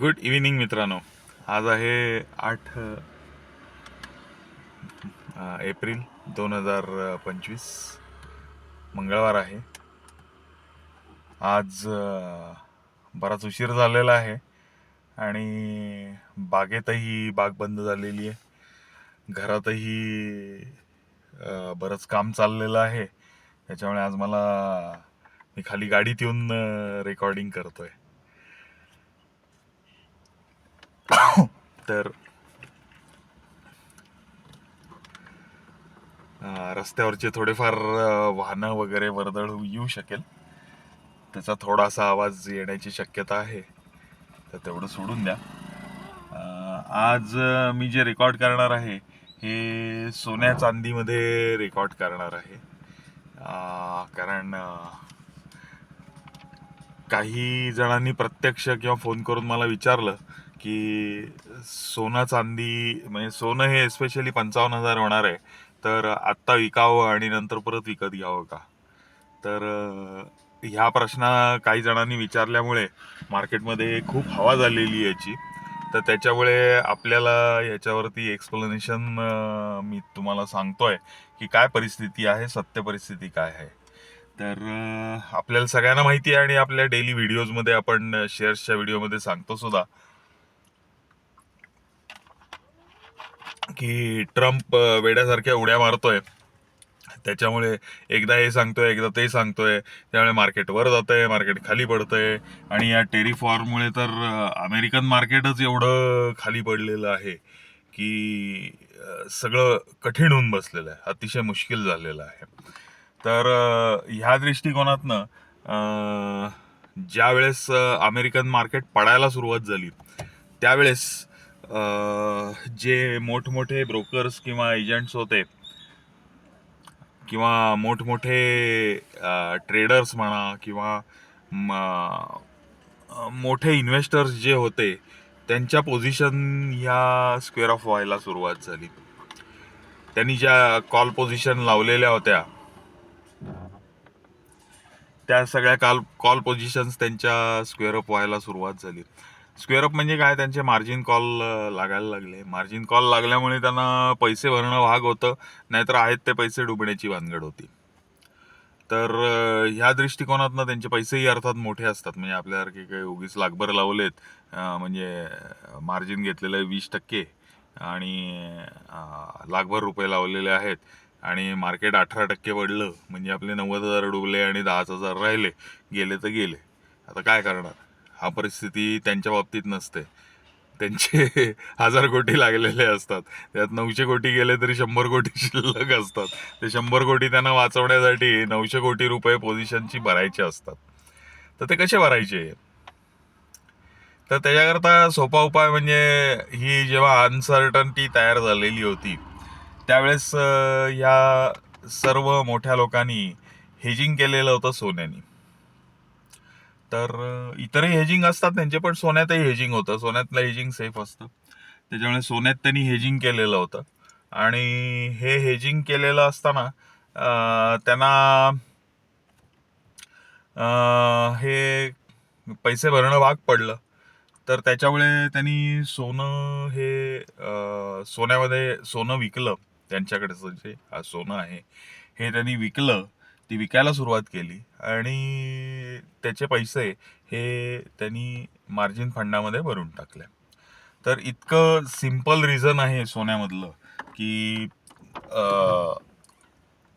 Good evening मित्रांनो. आज आहे आठ एप्रिल दोन हजार पंचवीस. मंगळवार आहे. आज बराच उशीर झालेला आहे आणि बागेतही बाग बंद झालेली आहे. घरातही बरंच काम चाललेलं आहे. त्याच्यामुळे आज मला मी खाली गाडीत येऊन रेकॉर्डिंग करतोय. तर रस्त्यावरचे थोडेफार वाहनं वगैरे वर्दळ येऊ शकेल. त्याचा थोडासा आवाज येण्याची शक्यता आहे. तर तेवढं सोडून द्या. आज मी जे रेकॉर्ड करणार आहे हे सोन्या चांदीमध्ये रेकॉर्ड करणार आहे. कारण काही जणांनी प्रत्यक्ष किंवा फोन करून मला विचारलं की सोनं चांदी म्हणजे सोनं हे स्पेशली पंचावन्न हजार होणार आहे. तर आत्ता विकावं आणि नंतर परत विकत घ्यावं का? तर ह्या प्रश्न काही जणांनी विचारल्यामुळे मार्केटमध्ये खूप हवा झालेली आहे याची. तर त्याच्यामुळे आपल्याला याच्यावरती एक्सप्लेनेशन मी तुम्हाला सांगतोय की काय परिस्थिती आहे सत्य परिस्थिती काय आहे. तर आपल्याला सगळ्यांना माहिती आहे आणि आपल्या डेली व्हिडिओजमध्ये आपण शेअर्सच्या व्हिडिओमध्ये सांगतो सुद्धा. की ट्रम्प वेड्यासारख्या उड्या मारतोय. त्याच्यामुळे एकदा हे सांगतोय एकदा ते सांगतोय. त्यामुळे मार्केट वर जातंय मार्केट खाली पडतंय. आणि या टेरिफ तर अमेरिकन मार्केटच एवढं खाली पडलेलं आहे की सगळं कठीण होऊन बसलेलं आहे. अतिशय मुश्किल झालेलं आहे. तर ह्या दृष्टिकोनातनं ज्यावेळेस ज्या वेळेस अमेरिकन मार्केट पडायला सुरुवात झाली त्यावेळेस जे मोठमोठे ब्रोकर्स किंवा एजंट्स होते किंवा मोठमोठे ट्रेडर्स म्हणा किंवा मोठे इन्व्हेस्टर्स जे होते त्यांच्या पोझिशन ह्या स्क्वेअर ऑफ व्हायला सुरुवात झाली. त्यांनी ज्या कॉल पोझिशन लावलेल्या होत्या त्या सगळ्या कॉल कॉल पोझिशन्स त्यांच्या स्क्वेअर अप व्हायला सुरुवात झाली. स्क्वेअर अप म्हणजे काय? त्यांचे मार्जिन कॉल लागायला लागले. मार्जिन कॉल लागल्यामुळे त्यांना पैसे भरणं भाग होतं नाहीतर आहेत ते पैसे डुबण्याची भानगड होती. तर ह्या दृष्टिकोनातनं त्यांचे पैसेही अर्थात मोठे असतात. म्हणजे आपल्यासारखे काही उगीच लाखभर लावलेत म्हणजे मार्जिन घेतलेलं आहे वीस टक्के आणि लाखभर रुपये लावलेले आहेत आणि मार्केट अठरा टक्के पडलं म्हणजे आपले नव्वद हजार डुबले आणि दहाच हजार राहिले गेले तर गेले. आता काय करणार? हा परिस्थिती त्यांच्या बाबतीत नसते. त्यांचे हजार कोटी लागलेले असतात. त्यात नऊशे कोटी गेले तरी शंभर कोटी शिल्लक असतात. ते शंभर कोटी त्यांना वाचवण्यासाठी नऊशे कोटी रुपये पोझिशनची भरायचे असतात. तर ते कसे भरायचे? तर त्याच्याकरता सोपा उपाय म्हणजे ही जेव्हा अनसर्टन्टी तयार झालेली होती त्यावेळेस ह्या या सर्व मोठ्या लोकांनी हेजिंग केलेलं होतं सोन्यानी. तर इतरही हेजिंग असतात त्यांचे पण सोन्यातही हेजिंग होतं. सोन्यातलं हेजिंग सेफ असतं. त्याच्यामुळे सोन्यात त्यांनी हेजिंग केलेलं होतं. आणि हे हेजिंग केलेलं असताना त्यांना हे पैसे भरणं भाग पडलं. तर त्याच्यामुळे त्यांनी सोनं हे सोन्यामध्ये सोनं विकलं. त्यांच्याकडचं जे सोनं आहे हे त्यांनी विकलं. ती विकायला सुरुवात केली आणि त्याचे पैसे हे त्यांनी मार्जिन फंडामध्ये भरून टाकले. तर इतकं सिंपल रिझन आहे सोन्यामधलं की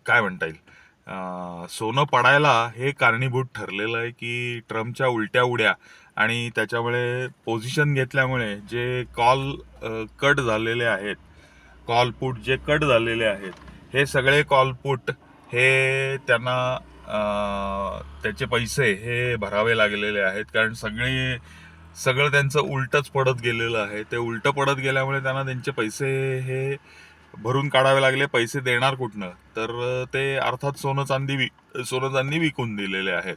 काय म्हणता येईल? सोनं पडायला हे कारणीभूत ठरलेलं आहे की ट्रम्पच्या उलट्या उड्या आणि त्याच्यामुळे पोझिशन घेतल्यामुळे जे कॉल कट झालेले आहेत कॉल पुट जे कट झालेले आहेत हे सगळे कॉल पुट हे त्यांना त्याचे पैसे हे भरावे लागलेले आहेत. कारण सगळे सगळं त्यांचं उलटच पडत गेलेलं आहे. ते उलटं पडत गेल्यामुळे त्यांना त्यांचे पैसे हे भरून काढावे लागले. पैसे देणार कुठनं? तर ते अर्थात सोनं चांदी वि सोनं चांदी विकून दिलेले आहेत.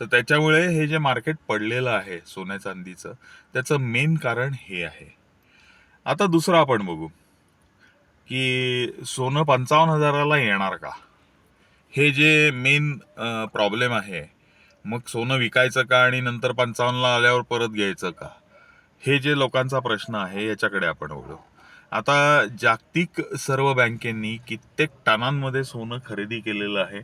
तर त्याच्यामुळे हे जे मार्केट पडलेलं आहे सोन्या चांदीचं त्याचं मेन कारण हे आहे. आता दुसरं आपण बघू की सोनं पंचावन्न हजाराला येणार का? हे जे मेन प्रॉब्लेम आहे मग सोनं विकायचं का आणि नंतर पंचावन्नला आल्यावर परत घ्यायचं का? हे जे लोकांचा प्रश्न आहे याच्याकडे आपण वळू. आता जागतिक सर्व बँकेंनी कित्येक टनांमध्ये सोनं खरेदी केलेलं आहे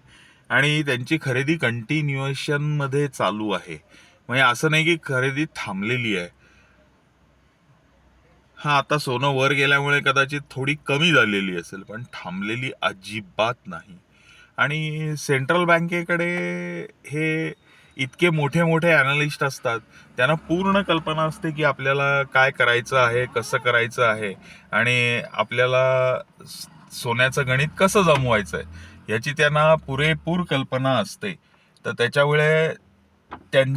आणि त्यांची खरेदी कंटिन्युएशनमध्ये चालू आहे. म्हणजे असं नाही की खरेदी थांबलेली आहे. हा आता सोनं वर गेल्यामुळे कदाचित थोडी कमी झालेली असेल पण थांबलेली अजिबात नाही. आणि सेंट्रल बँकेकडे हे इतके मोठे मोठे अनालिस्ट असतात त्यांना पूर्ण कल्पना असते की आपल्याला काय करायचं आहे कसं करायचं आहे आणि आपल्याला सोन्याचं गणित कसं जमवायचं आहे याची त्यांना पुरेपूर कल्पना असते. तर त्याच्यामुळे त्यां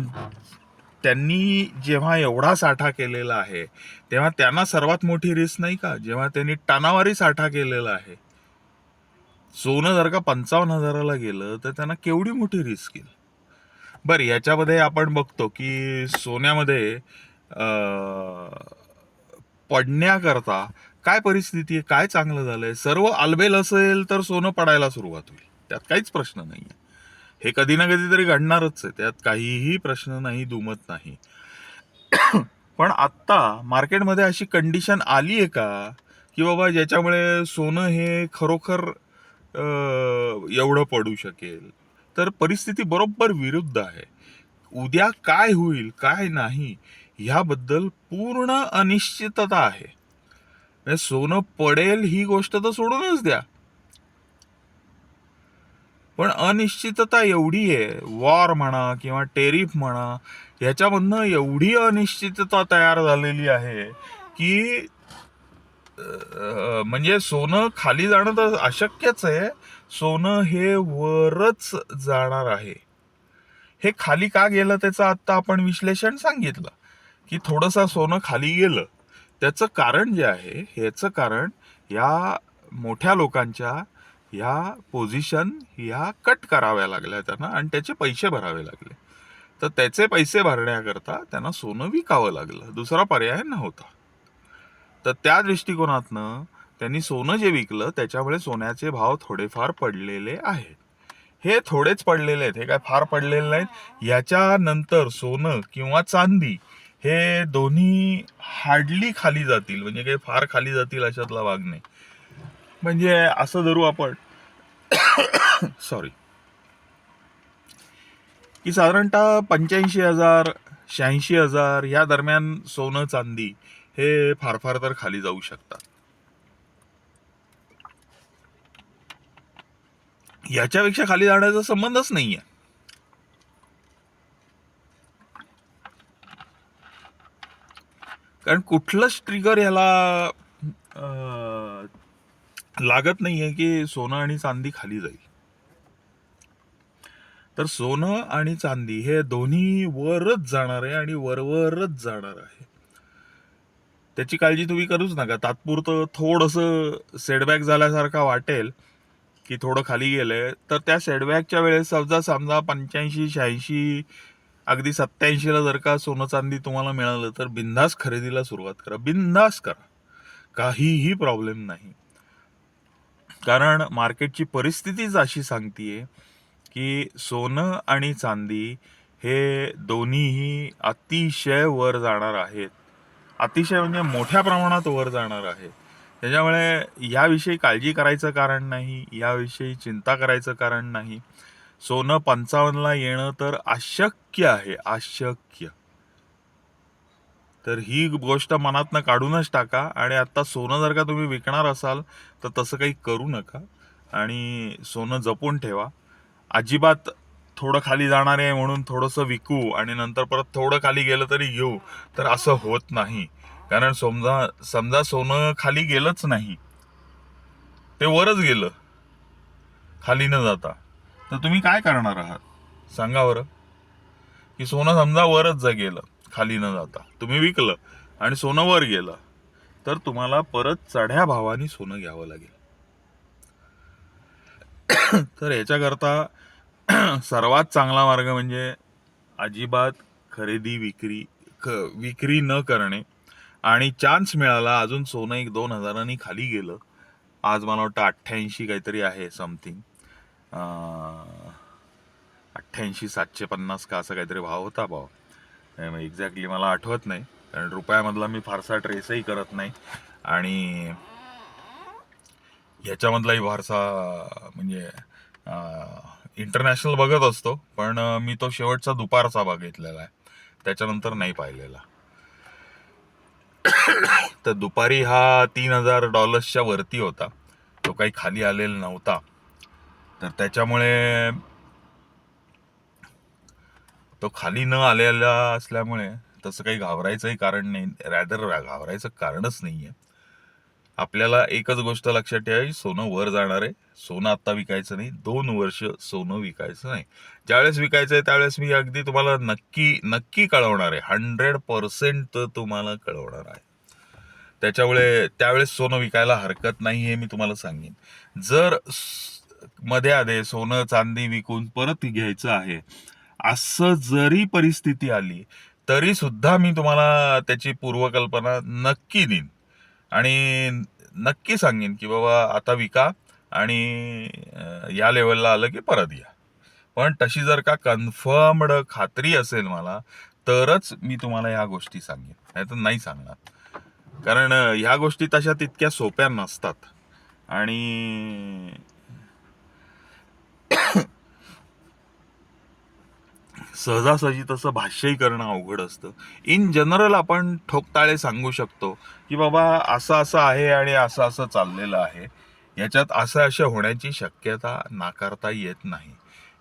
त्यांनी जेव्हा एवढा साठा केलेला आहे तेव्हा त्यांना सर्वात मोठी रिस्क नाही का? जेव्हा त्यांनी टनावारी साठा केलेला आहे. सोनं जर का पंचावन्न हजाराला गेलं तर त्यांना केवढी मोठी रिस्क येईल? बरं याच्यामध्ये आपण बघतो की सोन्यामध्ये पडण्याकरता काय परिस्थिती आहे? काय चांगलं झालंय? सर्व आलबेल असेल तर सोनं पडायला सुरुवात होईल. त्यात काहीच प्रश्न नाही हे कधी ना कधी तरी घडणारच आहे. त्यात काहीही प्रश्न नाही दुमत नाही. पण आत्ता मार्केटमध्ये अशी कंडिशन आली आहे का? की बाबा ज्याच्यामुळे सोनं हे खरोखर एवढं पडू शकेल. तर परिस्थिती बरोबर विरुद्ध आहे. उद्या काय होईल काय नाही ह्याबद्दल पूर्ण अनिश्चितता आहे. म्हणजे सोनं पडेल ही गोष्ट तर सोडूनच द्या. पण अनिश्चितता एवढी आहे वॉर म्हणा किंवा टेरिफ म्हणा ह्याच्यामधनं एवढी अनिश्चितता तयार झालेली आहे की म्हणजे सोनं खाली जाणं तर अशक्यच आहे. सोनं हे वरच जाणार आहे. हे खाली का गेलं त्याचं आत्ता आपण विश्लेषण सांगितलं की थोडंसं सोनं खाली गेलं. त्याचं कारण जे आहे ह्याचं कारण या मोठ्या लोकांच्या ह्या पोझिशन ह्या कट कराव्या लागल्या त्यांना आणि त्याचे पैसे भरावे लागले. तर त्याचे पैसे भरण्याकरता त्यांना सोनं विकावं लागलं. दुसरा पर्याय नव्हता. तर त्या दृष्टिकोनातनं त्यांनी सोनं जे विकलं त्याच्यामुळे सोन्याचे भाव थोडेफार पडलेले आहेत. हे थोडेच पडलेले आहेत हे काय फार पडलेले नाहीत. याच्यानंतर सोनं किंवा चांदी हे दोन्ही हार्डली खाली जातील म्हणजे काही फार खाली जातील अशातला भाग नाही. म्हणजे असं धरू आपण. सॉरी की साधारणतः पंच्याऐंशी हजार शहाऐंशी हजार या दरम्यान सोनं चांदी हे फार फार तर खाली जाऊ शकतात. याच्यापेक्षा खाली जाण्याचा संबंधच नाहीये. कारण कुठलंच ट्रिगर याला लागत नाहीये की सोनं आणि चांदी खाली जाईल. तर सोनं आणि चांदी हे दोन्ही वरच जाणार आहे आणि वरवरच जाणार आहे. त्याची काळजी तुम्ही करूच नका. तात्पुरतं थोडंसं सेटबॅक झाल्यासारखा वाटेल की थोडं खाली गेलंय. तर त्या सेटबॅकच्या वेळेस समजा समजा पंच्याऐंशी शहाऐंशी अगदी सत्याऐंशीला जर का सोनं चांदी तुम्हाला मिळालं तर बिंदास खरेदीला सुरुवात करा. बिंदास करा. काहीही प्रॉब्लेम नाही. कारण मार्केटची परिस्थितीच अशी सांगतीये की सोनं आणि चांदी हे दोन्हीही अतिशय वर जाणार आहेत. अतिशय म्हणजे मोठ्या प्रमाणात वर जाणार आहे. त्याच्यामुळे याविषयी काळजी करायचं कारण नाही याविषयी चिंता करायचं कारण नाही. सोनं पंचावन्नला येणं तर अशक्य आहे अशक्य. तर ही गोष्ट मनातनं काढूनच टाका आणि आता सोनं जर का तुम्ही विकणार असाल तर तसं काही करू नका. आणि सोनं जपून ठेवा. अजिबात थोडं खाली जाणार आहे म्हणून थोडंसं विकू आणि नंतर परत थोडं खाली गेलं तरी घेऊ. तर असं होत नाही. कारण समजा समजा सोनं खाली गेलंच नाही. ते वरच गेलं. खाली न जाता. तर तुम्ही काय करणार आहात? सांगा बरं. की सोनं समजा वरच जा गेलं खाली न जाता. तुम्ही विकलं आणि सोनं वर गेलं तर तुम्हाला परत चढ्या भावाने सोनं घ्यावं लागेल. तर याच्याकरता सर्वात चांगला मार्ग म्हणजे अजिबात खरेदी विक्री ख- विक्री न करणे आणि चान्स मिळाला अजून सोनं एक दोन हजारांनी खाली गेलं आज मला वाटतं अठ्ठ्याऐंशी काहीतरी आहे समथिंग अठ्ठ्याऐंशी सातशे पन्नास का असं काहीतरी भाव होता भाव. एक्झॅक्टली मला आठवत नाही कारण रुपयामधला मी फारसा ट्रेसही करत नाही आणि ह्याच्यामधलाही फारसा म्हणजे इंटरनॅशनल बघत असतो पण मी तो शेवटचा दुपारचा बघितलेला आहे. त्याच्यानंतर नाही पाहिलेला. तर दुपारी हा तीन हजार डॉलर्सच्या वरती होता. तो काही खाली आलेला नव्हता. तर त्याच्यामुळे तो खाली न आलेला असल्यामुळे तसं काही घाबरायचंही कारण नाही. रॅदर घाबरायचं कारणच नाही आहे आपल्याला एकच गोष्ट लक्षात ठेवावी सोनं वर जाणार आहे. सोनं आत्ता विकायचं नाही दोन वर्ष सोनं विकायचं नाही. ज्यावेळेस विकायचं आहे त्यावेळेस मी अगदी तुम्हाला नक्की नक्की कळवणार आहे. हंड्रेड पर्सेंट तुम्हाला कळवणार आहे. त्याच्यामुळे त्यावेळेस सोनं विकायला हरकत नाही हे मी तुम्हाला सांगेन. जर मध्ये आधे सोनं चांदी विकून परत घ्यायचं आहे असं जरी परिस्थिती आली तरी सुद्धा मी तुम्हाला त्याची पूर्वकल्पना नक्की देईन. आणि नक्की सांगेन की बाबा आता विका आणि या लेवलला आलं की परत या. पण तशी जर का कन्फर्मड खात्री असेल मला तरच मी तुम्हाला ह्या गोष्टी सांगेन. नाही तर नाही सांगणार. कारण ह्या गोष्टी तशा तितक्या सोप्या नसतात. आणि सहजासहजी तसं भाष्यही करणं अवघड असतं. इन जनरल आपण ठोकताळे सांगू शकतो की बाबा असं असं आहे आणि असं असं चाललेलं आहे. याच्यात असं अशा होण्याची शक्यता नाकारता येत नाही.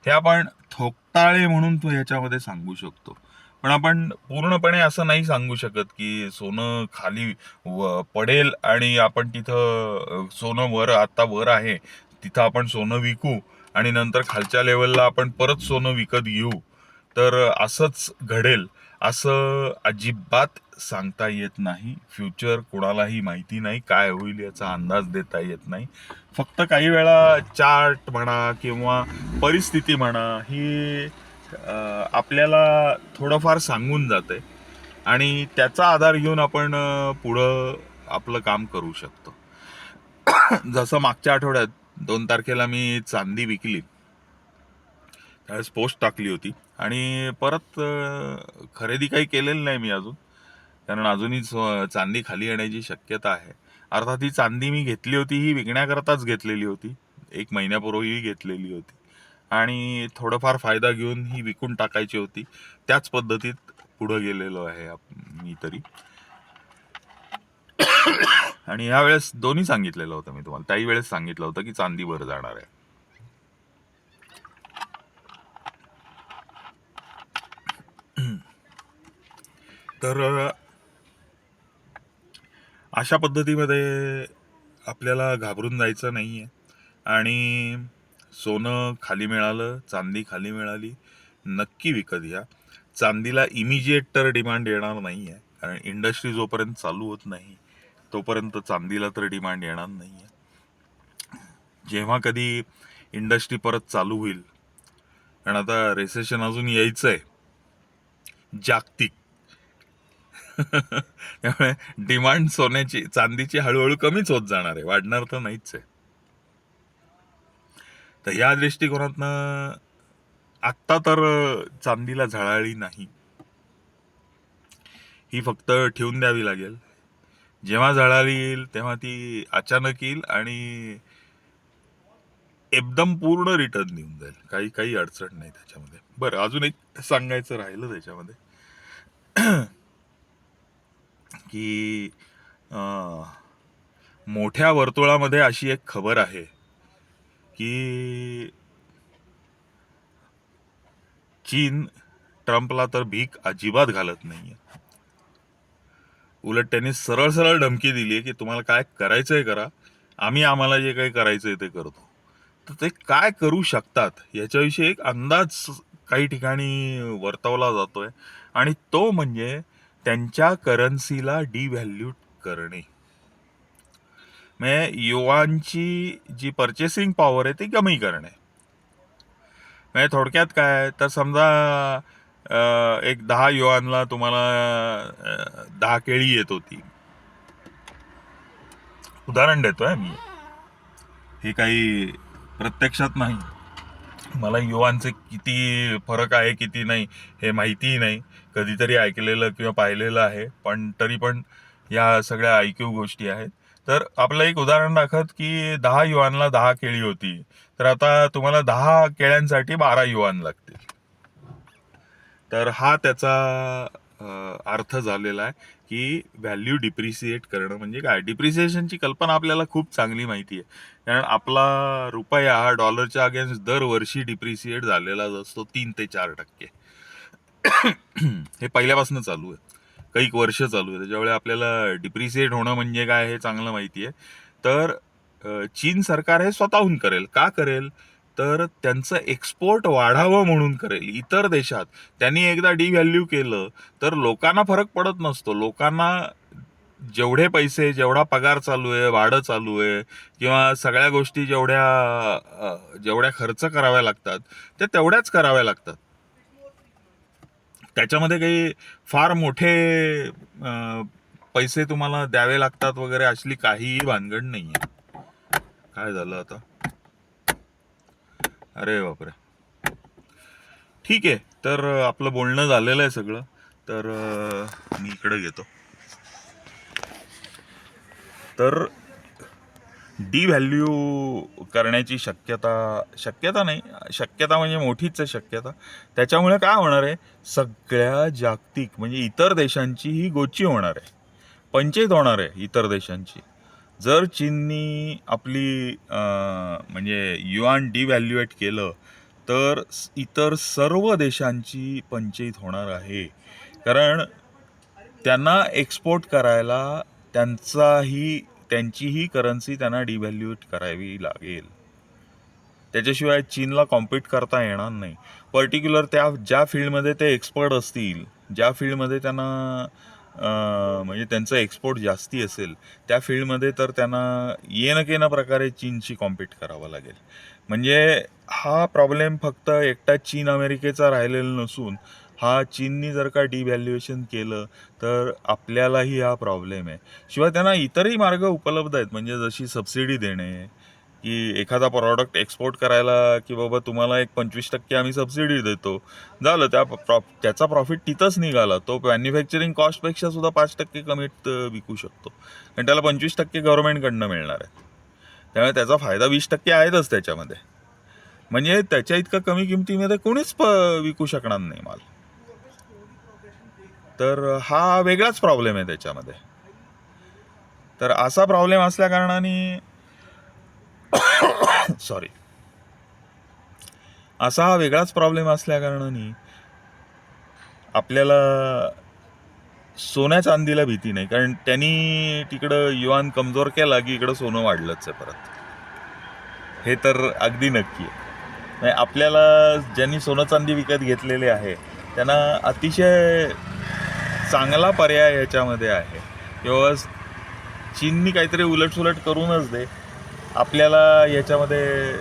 हे आपण ठोकताळे म्हणून तू ह्याच्यामध्ये सांगू शकतो. पण आपण पूर्णपणे असं नाही सांगू शकत की सोनं खाली व- पडेल आणि आपण तिथं सोनं वर आत्ता वर आहे तिथं आपण सोनं विकू आणि नंतर खालच्या लेवलला आपण परत सोनं विकत घेऊ. तर असंच घडेल असं अजिबात सांगता येत नाही. फ्युचर कोणालाही माहिती नाही काय होईल याचा अंदाज देता येत नाही. फक्त काही वेळा चार्ट म्हणा किंवा परिस्थिती म्हणा ही आपल्याला थोडंफार सांगून जाते आणि त्याचा आधार घेऊन आपण पुढं आपलं काम करू शकतो. जसं मागच्या आठवड्यात दोन तारखेला मी चांदी विकली. त्यावेळेस पोस्ट टाकली होती. आणि परत खरेदी काही केलेली नाही मी अजून. कारण अजूनही चांदी खाली येण्याची शक्यता आहे. अर्थात ही चांदी मी घेतली होती ही विकण्याकरताच घेतलेली होती. एक महिन्यापूर्वी घेतलेली होती. आणि थोडंफार फायदा घेऊन ही विकून टाकायची होती. त्याच पद्धतीत पुढं गेलेलो आहे मी तरी. आणि यावेळेस दोन्ही सांगितलेलं होतं मी तुम्हाला. त्याही वेळेस सांगितलं होतं की चांदीवर जाणार आहे. तर अशा पद्धतीमध्ये आपल्याला घाबरून जायचं नाही आहे आणि सोनं खाली मिळालं चांदी खाली मिळाली नक्की विकत घ्या. चांदीला इमिजिएट तर डिमांड येणार नाही आहे कारण इंडस्ट्री जोपर्यंत चालू होत नाही तोपर्यंत चांदीला तर डिमांड येणार नाही आहे जेव्हा कधी इंडस्ट्री परत चालू होईल कारण आता रेसेशन अजून यायचं आहे जागतिक त्यामुळे डिमांड सोन्याची चांदीची हळूहळू कमीच होत जाणार आहे. वाढणार तर नाहीच आहे. तर या दृष्टिकोनातनं आत्ता तर चांदीला झळाळी नाही. ही फक्त ठेवून द्यावी लागेल. जेव्हा झळाळी येईल तेव्हा ती अचानक येईल आणि एकदम पूर्ण रिटर्न देऊन जाईल. काही काही अडचण नाही त्याच्यामध्ये. बरं अजून एक सांगायचं राहिलं त्याच्यामध्ये. की अं, मोठ्या वर्तुळामध्ये अशी एक खबर आहे की चीन ट्रम्पला तर भीक अजिबात घालत नाहीये. उलट त्यांनी सरळ सरळ धमकी दिली आहे की तुम्हाला काय करायचंय करा. आम्ही आम्हाला जे काही करायचंय ते करतो. तर ते काय करू शकतात याच्याविषयी एक अंदाज काही ठिकाणी वर्तवला जातोय. आणि तो म्हणजे त्यांच्या करन्सीला डिव्हॅल्यूट करणे. म्हणजे युवांची जी पर्चेसिंग पॉवर आहे ती कमी करणे. म्हणजे थोडक्यात काय तर समजा एक दहा युवांना तुम्हाला दहा केळी येत होती. उदाहरण देतोय मी. हे काही प्रत्यक्षात नाही. मला युवांचे किती फरक आहे किती नाही हे माहितीही नाही. कधीतरी ऐकलेलं किंवा पाहिलेलं आहे पण तरी पण या सगळ्या ऐकीव गोष्टी आहेत. तर आपलं एक उदाहरण दाखवत की दहा युवानला दहा केळी होती. तर आता तुम्हाला दहा केळ्यांसाठी बारा युवान लागतील. तर हा त्याचा अर्थ झालेला आहे की व्हॅल्यू डिप्रिसिएट करणं म्हणजे काय? डिप्रिसिएशनची कल्पना आपल्याला खूप चांगली माहिती आहे. कारण आपला रुपया हा डॉलरच्या अगेन्स्ट दरवर्षी डिप्रिसिएट झालेलाच असतो तीन ते चार टक्के. हे पहिल्यापासून चालू आहे. काही वर्ष चालू आहे. त्याच्यामुळे आपल्याला डिप्रिसिएट होणं म्हणजे काय हे चांगलं माहिती आहे. तर चीन सरकार हे स्वतःहून करेल. का करेल? तर त्यांचं एक्सपोर्ट वाढावं म्हणून करेल. इतर देशात त्यांनी एकदा डिव्हॅल्यू केलं तर लोकांना फरक पडत नसतो. लोकांना जेवढे पैसे जेवढा पगार चालू आहे भाडं चालू आहे किंवा सगळ्या गोष्टी जेवढ्या जेवढ्या खर्च कराव्या लागतात त्या तेवढ्याच कराव्या लागतात. त्याच्यामध्ये काही फार मोठे पैसे तुम्हाला द्यावे लागतात वगैरे असली काहीही भानगड नाही आहे काय झालं आता? अरे बापरे. ठीक आहे तर आपलं बोलणं झालेलं आहे सगळं. तर मी इकडे घेतो. तर डी व्हॅल्यू करण्याची शक्यता शक्यता नाही. शक्यता म्हणजे मोठीच आहे शक्यता. त्याच्यामुळे काय होणार आहे? सगळ्या जागतिक म्हणजे इतर देशांची ही गोची होणार आहे. पंचायत होणार आहे इतर देशांची. जर चीननी आपली म्हणजे युआन डिव्हॅल्युएट केलं तर इतर सर्व देशांची पंचायत होणार आहे. कारण त्यांना एक्सपोर्ट करायला त्यांचाही त्यांचीही करन्सी त्यांना डिव्हॅल्युएट करावी लागेल. त्याच्याशिवाय चीनला कॉम्पीट करता येणार नाही. पर्टिक्युलर त्या ज्या फील्डमध्ये ते एक्सपर्ट असतील ज्या फील्डमध्ये त्यांना म्हणजे त्यांचं एक्सपोर्ट जास्ती असेल त्या फील्डमध्ये तर त्यांना येणं केनं प्रकारे चीनशी कॉम्पीट करावं लागेल. म्हणजे हा प्रॉब्लेम फक्त एकटा चीन अमेरिकेचा राहिलेला नसून हा चीननी जर का डिव्हॅल्युएशन केलं तर आपल्यालाही हा प्रॉब्लेम आहे. शिवाय त्यांना इतरही मार्ग उपलब्ध आहेत म्हणजे जशी सबसिडी देणे की एखादा प्रॉडक्ट एक्सपोर्ट करायला की बाबा तुम्हाला एक पंचवीस टक्के आम्ही सबसिडी देतो. झालं त्या प्रॉ त्याचा प्रॉफिट तिथंच निघाला. तो मॅन्युफॅक्चरिंग कॉस्टपेक्षा सुद्धा पाच टक्के कमीत विकू शकतो. आणि त्याला पंचवीस टक्के गव्हर्नमेंटकडनं मिळणार आहे. त्यामुळे त्याचा फायदा वीस टक्के आहेतच त्याच्यामध्ये. म्हणजे त्याच्या इतका कमी किमतीमध्ये कोणीच प विकू शकणार नाही माल. तर हा वेगळाच प्रॉब्लेम आहे त्याच्यामध्ये. तर असा प्रॉब्लेम असल्या कारणाने सॉरी असा हा वेगळाच प्रॉब्लेम असल्याकारणाने आपल्याला सोन्या चांदीला भीती नाही. कारण त्यांनी तिकडं युवान कमजोर केला की इकडं सोनं वाढलंच आहे परत. हे तर अगदी नक्की आहे. नाही आपल्याला ज्यांनी सोनं चांदी विकत घेतलेले आहे त्यांना अतिशय चांगला पर्याय ह्याच्यामध्ये आहे. किंवा चीननी काहीतरी उलटसुलट करूनच दे. आपल्याला याच्यामध्ये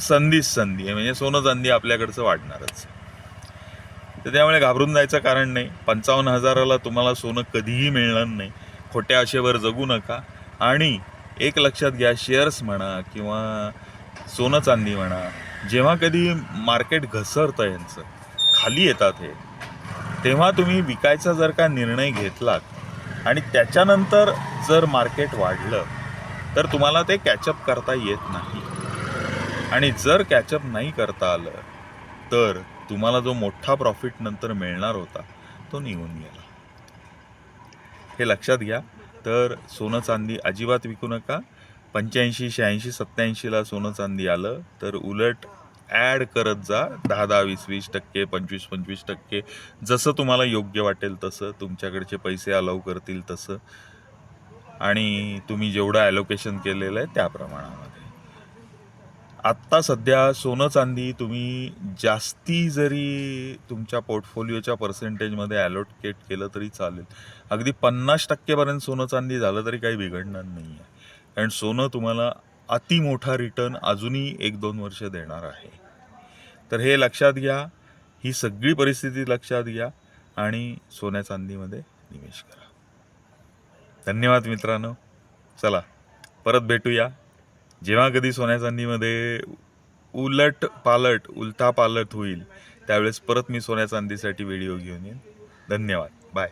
संधीच संधी आहे. म्हणजे सोनं चांदी आपल्याकडचं वाढणारच. तर त्यामुळे घाबरून जायचं कारण नाही. पंचावन्न हजाराला तुम्हाला सोनं कधीही मिळणार नाही. खोट्या आशेवर जगू नका. आणि एक लक्षात घ्या शेअर्स म्हणा किंवा सोनं चांदी म्हणा जेव्हा कधी मार्केट घसरतं यांचं खाली येतात हे तेव्हा तुम्ही विकायचा जर का निर्णय घेतलात आणि त्याच्यानंतर जर मार्केट वाढलं तर तुम्हाला ते कॅचअप करता येत नाही. आणि जर कॅचअप नाही करता आलं तर तुम्हाला जो मोठा प्रॉफिट नंतर मिळणार होता तो निघून गेला. हे लक्षात घ्या. तर सोनं चांदी अजिबात विकू नका. पंच्याऐंशी शहाऐंशी सत्याऐंशीला सोनं चांदी आलं तर उलट ॲड करत जा. दहा दहा वीस वीस टक्के पंचवीस पंचवीस टक्के. जसं तुम्हाला योग्य वाटेल तसं तुमच्याकडचे पैसे अलाव करतील तसं. आणि तुम्ही जेवढं ॲलोकेशन केलेलं आहे त्या प्रमाणामध्ये. आत्ता सध्या सोनं चांदी तुम्ही जास्ती जरी तुमच्या पोर्टफोलिओच्या पर्सेंटेजमध्ये ॲलोकेट केलं तरी चालेल. अगदी पन्नास टक्केपर्यंत सोनं चांदी झालं तरी काही बिघडणार नाही आहे कारण सोनं तुम्हाला अति मोठा रिटर्न अजूनही एक दोन वर्ष देणार आहे. तर हे लक्षात घ्या ही सगळी परिस्थिती लक्षात घ्या आणि सोन्या चांदीमध्ये निवेश करा. धन्यवाद मित्रांनो. चला परत भेटूया. जेव्हा कधी सोन्याचांदीमध्ये उलट पालट उलटा पालट होईल त्यावेळेस परत मी सोन्या चांदीसाठी व्हिडिओ घेऊन येईन. धन्यवाद. बाय